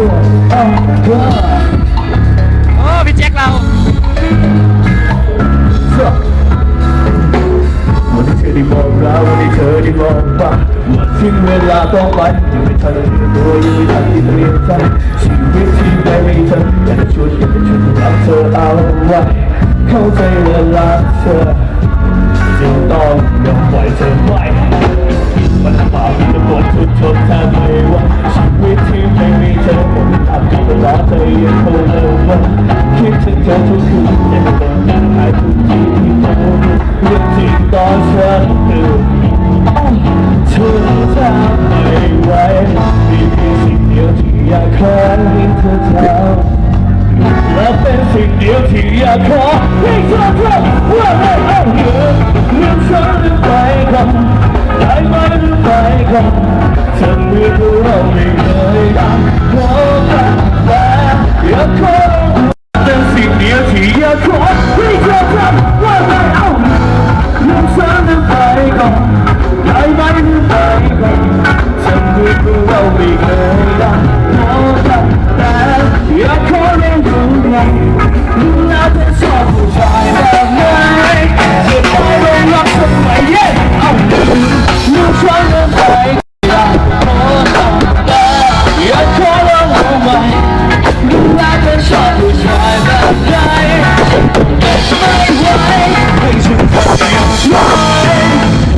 ชื่อเอ้าเชื่อโอ้พี่แจ็คเราเชื่อวันที่เธอได้บอกเราวันที่เธอได้บอกว่าว่าถึงเวลาต้องไปยังไม่ทันได้เตรียมตัวยังไม่ทันที่เตรียมใจชีวิตที่ไม่มีเธออยากจะชวนอยากจะชวนรักเธอเอาไว้เข้าใจ ยังคงเดินวนคิดถึงเธอทุกคืนอยากจะเดินหายทุกทีที่เธอเรื่องจริงตอนฉันตื่นเธอทำไม่ไหวมีเพียงสิ่งเดียวที่อยากขอให้เธอทำและเป็นสิ่งเดียวที่อยากขอให้เธอทำว่าให้เอาเงินเรื่องฉันไปก่อนได้ไหมหรือไม่ครับเธอเมื่อเราไม่ Come.